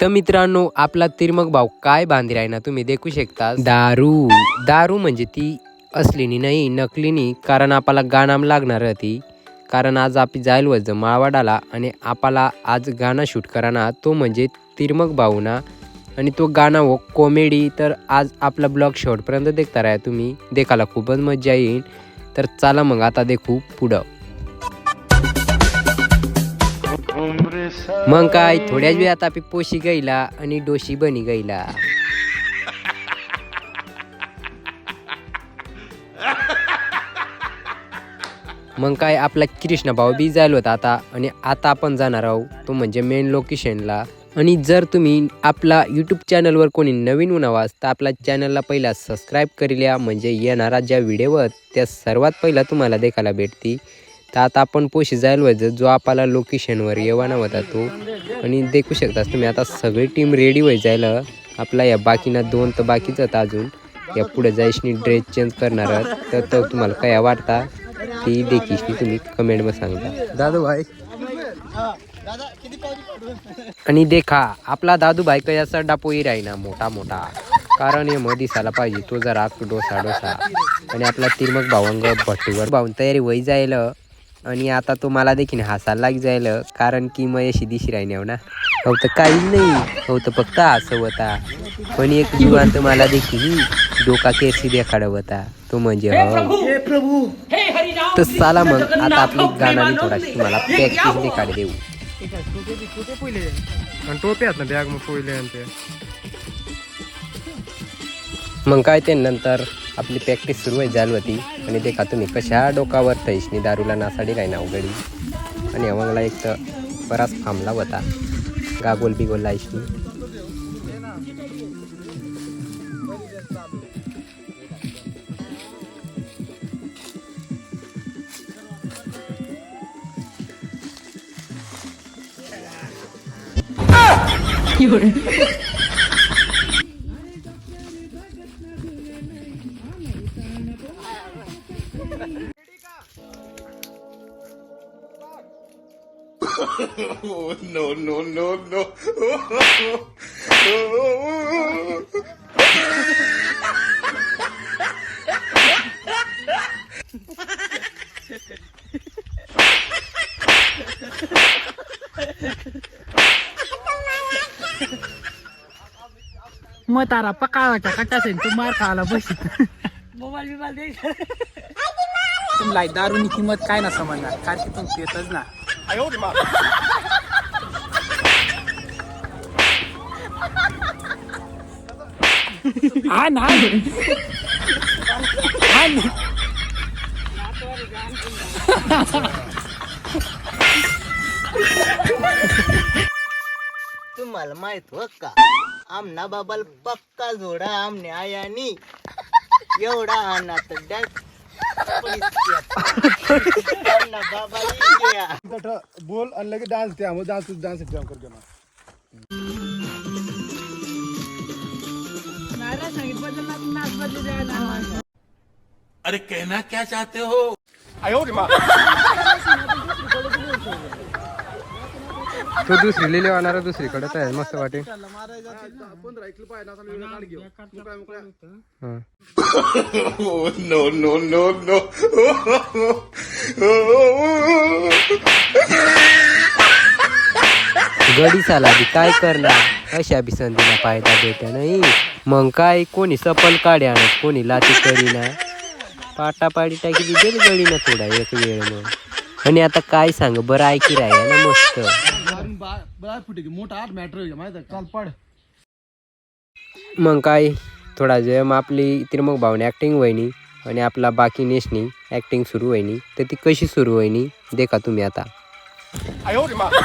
तर मित्रांनो आपला तिरमग भाऊ काय बांधी आहे ना तुम्ही देखू शकता. दारू. दारू म्हणजे ती असलीनी नाही नकलीनी कारण आपल्याला गाणं लागणार ती. कारण आज आपण जाईल वज माळवाडाला आणि आपल्याला आज गाणं शूट कराना तो म्हणजे तिरमग भाऊ ना. आणि तो गाणं हो कॉमेडी तर आज आपला ब्लॉग शेवटपर्यंत देखता राहा तुम्ही. देखाला खूपच मजा येईल. तर चला मग आता देखू पुढं. मग काय थोड्याच वेळात आपली पोशी गईला आणि डोशी बनी गईला. मग काय आपला कृष्ण भाऊ बी जायला होता आता आणि आता आपण जाणार आहोत तो म्हणजे मेन लोकेशनला आणि जर तुम्ही आपला यूट्यूब चॅनलवर कोणी नवीन उन्हावास तर आपल्या चॅनलला पहिला सबस्क्राईब करूया म्हणजे येणारा ज्या व्हिडिओवर त्या सर्वात पहिला तुम्हाला देखायला भेटती तर आता आपण पोशी जायला व्हायचं जो आपल्याला लोकेशनवर येवाना होता तो. आणि देखू शकता तुम्ही आता सगळी टीम रेडी व्हाय जायला. आपला या बाकीना दोन तर बाकीच होता अजून. या पुढे जायशनी ड्रेस चेंज करणार. तर तो तुम्हाला काय वाटता? ती देखील तुम्ही कमेंटमध्ये सांगता. दादू भाई आणि देखा आपला दादू भाई असा डापोई राहीना मोठा मोठा. कारण हे मग दिसायला पाहिजे तो जरा डोसा डोसा. आणि आपला तिरमग भावंग भट्टीवर भाऊन तयारी वय जाईल आणि आता तो मला देखील हसायला लाग जाईल कारण की मग अशी दिशी राहिली ना. हो तर काही नाही हो तर फक्त हसव होता. पण एक जीवांत मला देखील डोका केसी देखाड होता तो म्हणजे हो तर चला मग आता आपली गाणारी थोडाशी तुम्हाला प्रॅक्टिस देखाड देऊ. बॅग मग काय ते नंतर? आपली प्रॅक्टिस सुरू झाली होती आणि ते खातो तुम्ही कशा डोकावर थैसनी दारूला नासाडी काय ना उघडी. आणि अवंगला एक तर बराच थांबला होता. गागोल बिगोल लायशनी no, no, no, no. मग तारा पकावाच्या कटा असेल तू मार खायला बस तुम्हाला दारूनी किंमत काय ना समजणार कारण की तुम्ही पितच ना हा ना हा तुम्हाला माहीत हो का आमना बाबाल पक्का जोडा आमने आयानी एवढा अनाथ डॅक बोल आणि लगे डान्स द्या मग डान्स डान्स द्या कर घेणार अरे कहना क्या चाहते हो तो दुसरी लिहिले वाहणार दुसरीकडे आहे मस्त वाटे गडी no, no, गडी काय करणार? अशा बी संधीला फायदा भेट नाही. मग काय कोणी सपल काढे आणत कोणी लाती करीना पाटापाडी टाकी दिली गडी ना थोडा एक वेळ मग. आणि आता काय सांग बरं ऐकी राहिला ना मस्त. मोठा आठ मॅटर माहिती चाल पड. मग काय थोडा मग आपली तिरमग भावने ॲक्टिंग वहिनी आणि आपला बाकी नेसनी ॲक्टिंग सुरू वहिनी तर ती कशी सुरू वहिनी देखा तुम्ही आता.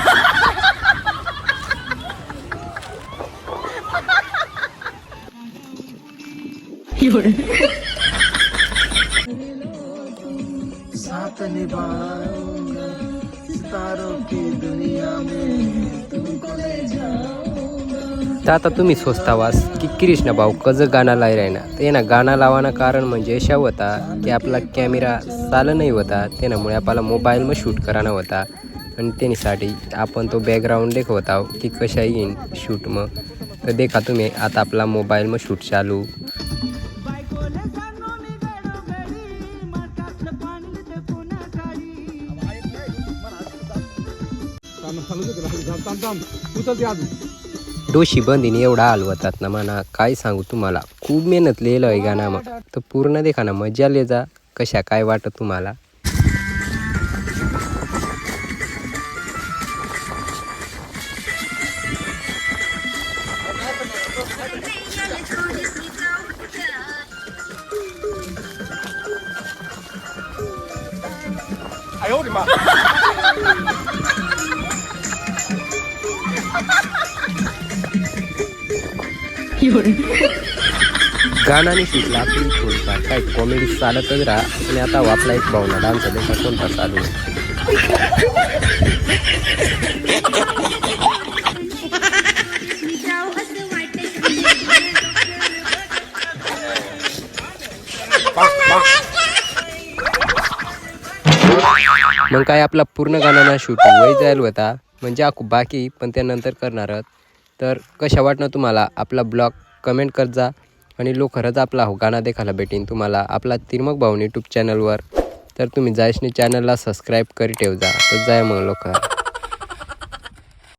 तर आता तुम्ही स्वस्तावास की कृष्ण भाऊ कज गाणं लाई राहिना ते ना गाणं लावाना कारण म्हणजे अशा होता की आपला कॅमेरा चाल नाही होता त्यामुळे आपल्याला मोबाईलमध्ये शूट करायला होता. आणि त्यासाठी आपण तो बॅकग्राऊंड देखवत होता की कशा येईन शूट मग. तर देखा तुम्ही आता आपला मोबाईल मग शूट चालू. थांब, थांब, थांब. उचलते अजून डोशी बंदीने एवढा हलवतात ना म्हणा काय सांगू तुम्हाला? खूप मेहनत लिहिलं आहे गाणं मग तर पूर्ण देखा ना मजा ले जा. कशा काय वाटत तुम्हाला? गाणं आणि शूटला आपली थोडीफार. काय कॉमेडी चालतच राहा. आणि आता आपला एक भावना. डान्स देखा कोणता चालू आहे? मग काय आपला पूर्ण गाण्याना शूट वय जायला होता. म्हणजे आखू बाकी पण त्यानंतर करणार आहोत. तर कशा वाटणं तुम्हाला? आपला ब्लॉग कमेंट करत जा आणि लोक खरंच आपला हो गाणं देखायला भेटेन तुम्हाला. आपला तिरमक भाऊन यूट्यूब चॅनलवर तर तुम्ही जायशनी चॅनलला सबस्क्राईब करी ठेव जा तर जाय मग लोक